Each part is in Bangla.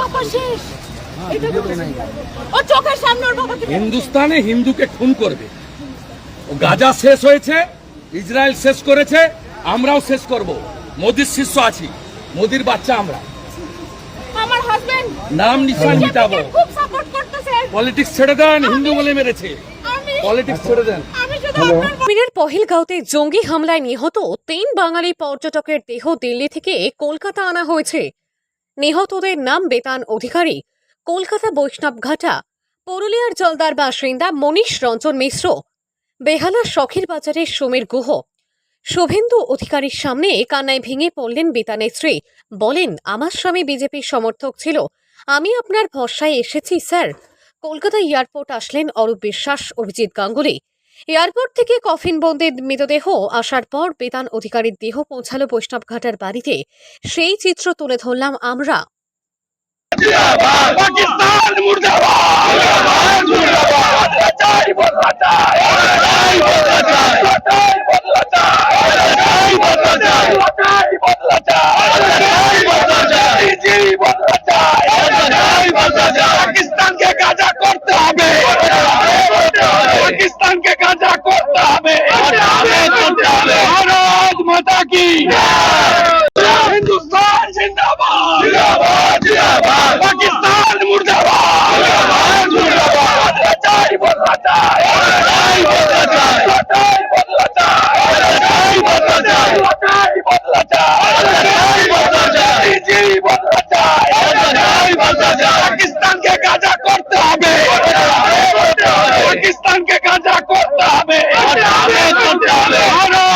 বাবা শেষ। ও চোখের সামনে ওর বাবাকে হিন্দুস্তানে হিন্দুকে খুন করবে। গাজা শেষ হয়েছে ইসরায়েল শেষ করেছে আমরাও শেষ করব। মোদির শিষ্য আছি মোদির বাচ্চা আমরা। আমার হাজবেন্ড নাম নিশান মিটাবো। খুব সাপোর্ট করতেছে। পলিটিক্স ছেড়ে দেন হিন্দু বলে মেরেছে। পলিটিক্স ছেড়ে দেন। কাশ্মীরের পহিলগাঁওতে জঙ্গি হামলায় নিহত তিন বাঙালি পর্যটকের দেহ দিল্লি থেকে কলকাতা আনা হয়েছে। নিহতদের নাম বেতান অধিকারী, কলকাতা বৈষ্ণবঘাটা পুরুলিয়ার জলদার বাসিন্দা মনীষ রঞ্জন মিশ্র, বেহালা শখের বাজারের সমীর গুহ। শুভেন্দু অধিকারীর সামনে কান্নায় ভেঙে পড়লেন বেতানের স্ত্রী। বলেন, আমার স্বামী বিজেপির সমর্থক ছিল। আমি আপনার ভরসায় এসেছি, স্যার। কলকাতা এয়ারপোর্ট আসলেন অরূপ বিশ্বাস, অভিজিৎ গাঙ্গুলি। এয়ারপোর্ট থেকে কফিন বন্দের মৃতদেহ আসার পর বেতান অধিকারীর দেহ পৌঁছালো বৈষ্ণবঘাটার বাড়িতে। সেই চিত্র তুলে ধরলাম আমরা। পাকিস্তান माता की हिंदुस्तान जिंदाबाद जिंदाबाद जिंदाबाद पाकिस्तान मुर्दाबाद मुर्दाबाद सच्चाई बदला जाए सच्चाई बदला जाए सच्चाई बदला जाए सच्चाई बदला जाए सच्चाई बदला जाए सच्चाई बदला जाए जी बदला जाए सच्चाई बदला जाए पाकिस्तान के काजा करते हमें पाकिस्तान के काजा करते हमें हमें हमें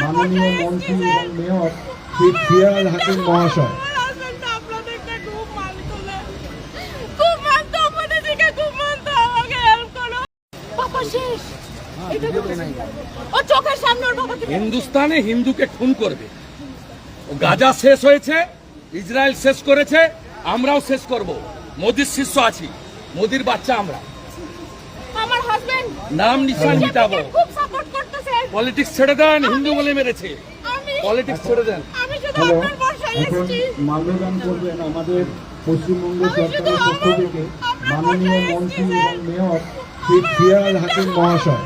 মাননীয় মন্ত্রী এবং মেয়র শ্রী ফিয়াল হাকিম মহাশয়। বাবাকে হিন্দুস্তানে হিন্দুকে খুন করবে। গাজা শেষ হয়েছে ইসরায়েল শেষ করেছে আমরাও শেষ করব। মোদির শিষ্য আছি মোদির বাচ্চা আমরা। আমার হাজবেন্ড নাম নিশান মিটাবো। পলিটিক্স ছেড়ে দেন হিন্দু বলে মেরেছে। পলিটিক্স ছেড়ে দেন। হ্যালো এখন মাল্যদান করবেন আমাদের পশ্চিমবঙ্গ সরকারের পক্ষ থেকে মাননীয় মন্ত্রী এবং মেয়র শ্রী ফিয়াল হাকিম মহাশয়।